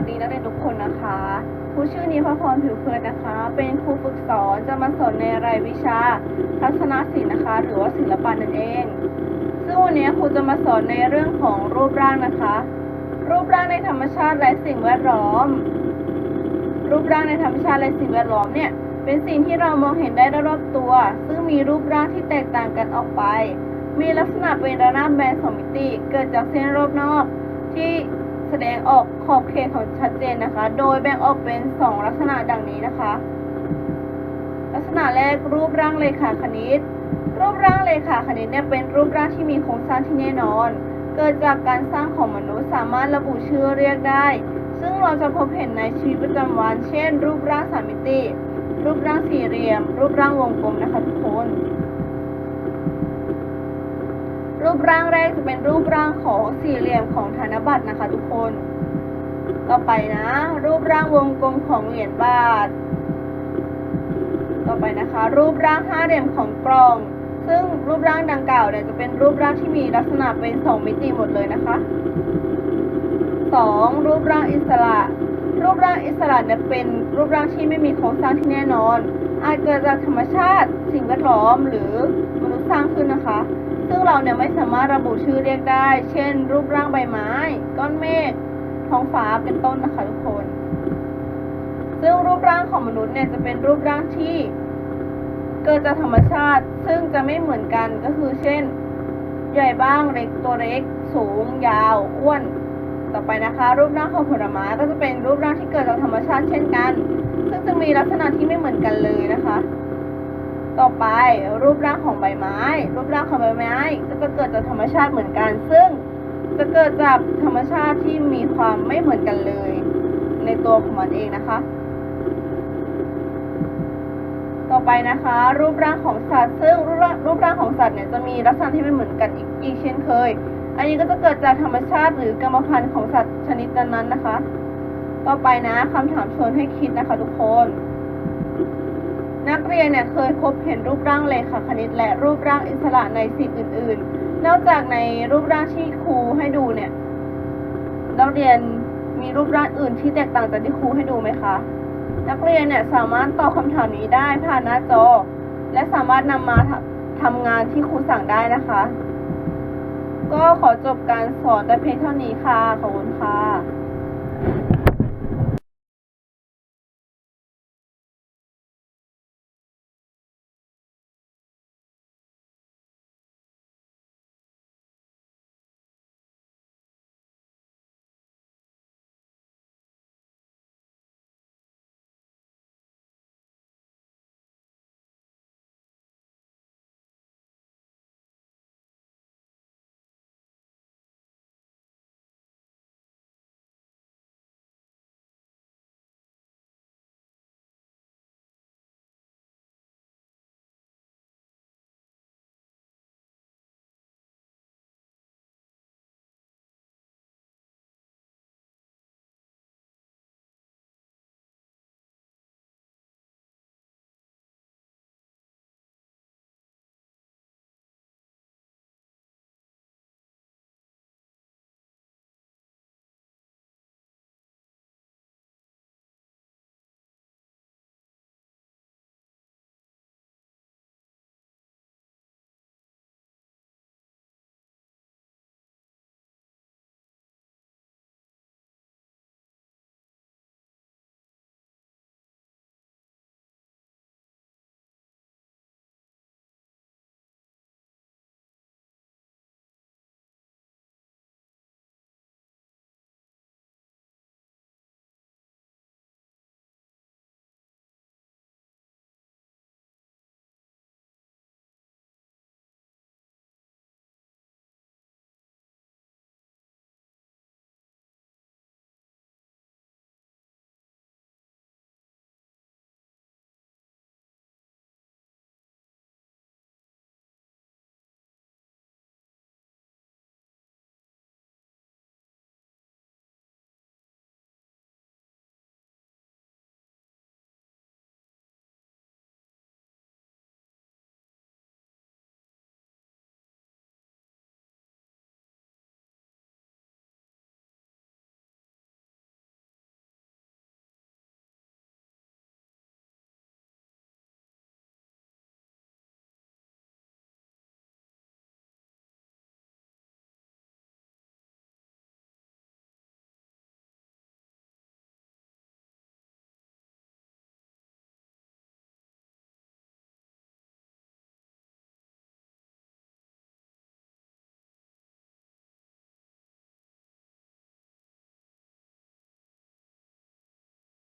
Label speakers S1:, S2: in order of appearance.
S1: สดีนักเรียนทุกคนนะคะครูชื่อนิพพรผิวเพิดนะคะ เป็นครูฝึกสอนจะมาสอนในรายวิชาทัศนศิลป์นะคะ หรือว่าศิลปะนั่นเอง ซึ่งวันนี้ครูจะมาสอนในเรื่องของรูปร่างนะคะ รูปร่างในธรรมชาติและสิ่งแวดล้อม รูปร่างในธรรมชาติและสิ่งแวดล้อมเนี่ย เป็นสิ่งที่เรามองเห็นได้รอบตัว ซึ่งมีรูปร่างที่แตกต่างกันออกไป มีลักษณะเป็นระนาบแบนสองมิติ เกิดจากเส้นรอบนอกที่ แสดงออกขอบเขตของชัดเจนนะคะ โดยแบ่งออกเป็น 2 ลักษณะดังนี้นะคะ ลักษณะแรกรูปร่างเลขาคณิต รูปร่างเลขาคณิตเนี่ยเป็นรูปร่างที่มีโครงสร้างที่แน่นอน เกิดจากการสร้างของมนุษย์สามารถระบุชื่อเรียกได้ ซึ่งเราจะพบเห็นในชีวิตประจำวัน เช่น รูปร่างสามมิติ รูปร่างสี่เหลี่ยม รูปร่างวงกลมนะคะทุกคน รูปร่างแรกจะเป็นรูปร่างของสี่เหลี่ยมของธนบัตรนะคะ ทุกคนต่อไปนะ รูปร่างวงกลมของเหรียญบาท ต่อไปนะคะ รูปร่างห้าเหลี่ยมของกล่อง ซึ่งรูปร่างดังกล่าวเนี่ยจะเป็นรูปร่างที่มีลักษณะเป็นสองมิติหมดเลยนะคะสองรูปร่างอิสระ รูปร่างอิสระเนี่ยเป็นรูปร่างที่ไม่มีโครงสร้างที่แน่นอน อาจเกิดจากธรรมชาติ สิ่งแวดล้อมหรือมนุษย์สร้างขึ้นนะคะ ซึ่งเราเนี่ยไม่สามารถระบุชื่อเรียกได้ เช่น รูปร่างใบไม้ ก้อนเมฆ ท้องฟ้า เป็นต้นนะคะทุกคน ซึ่งรูปร่างของมนุษย์เนี่ยจะเป็นรูปร่างที่ เกิดจากธรรมชาติ ซึ่งจะไม่เหมือนกันก็คือ เช่น ใหญ่บ้างเล็กตัวเล็ก สูง ยาว อ้วน ต่อไปนะคะ รูปร่างของผลไม้ก็จะเป็นรูปร่างที่เกิดจากธรรมชาติเช่นกัน มีลักษณะที่ไม่เหมือนกันเลยนะคะ ต่อไปรูปร่างของใบไม้ รูปร่างของใบไม้ก็จะเกิดจากธรรมชาติเหมือนกัน ซึ่งจะเกิดจากธรรมชาติที่มีความไม่เหมือนกันเลย ในตัวของมันเองนะคะ ต่อไปนะคะ รูปร่างของสัตว์ ซึ่งรูปร่างของสัตว์เนี่ยจะมีลักษณะที่ไม่เหมือนกันอีกอีกเช่นเคย อันนี้ก็จะเกิดจากธรรมชาติหรือกรรมพันธุ์ของสัตว์ชนิดนั้นๆนะคะ ต่อไปนะคำถามชวนให้คิดนะคะทุกคน นักเรียนเนี่ยเคยพบเห็นรูปร่างเลขาคณิต และรูปร่างอิสระในสิ่งอื่น ๆ นอกจากในรูปร่างที่ครูให้ดูเนี่ย นักเรียนมีรูปร่างอื่นที่แตกต่างจากที่ครูให้ดูไหมคะ นักเรียนเนี่ยสามารถตอบคำถามนี้ได้ผ่านหน้าจอ และสามารถนำมาทำทำงานที่ครูสั่งได้นะคะ ก็ขอจบการสอนแต่เพียงเท่านี้ค่ะ ขอบคุณค่ะ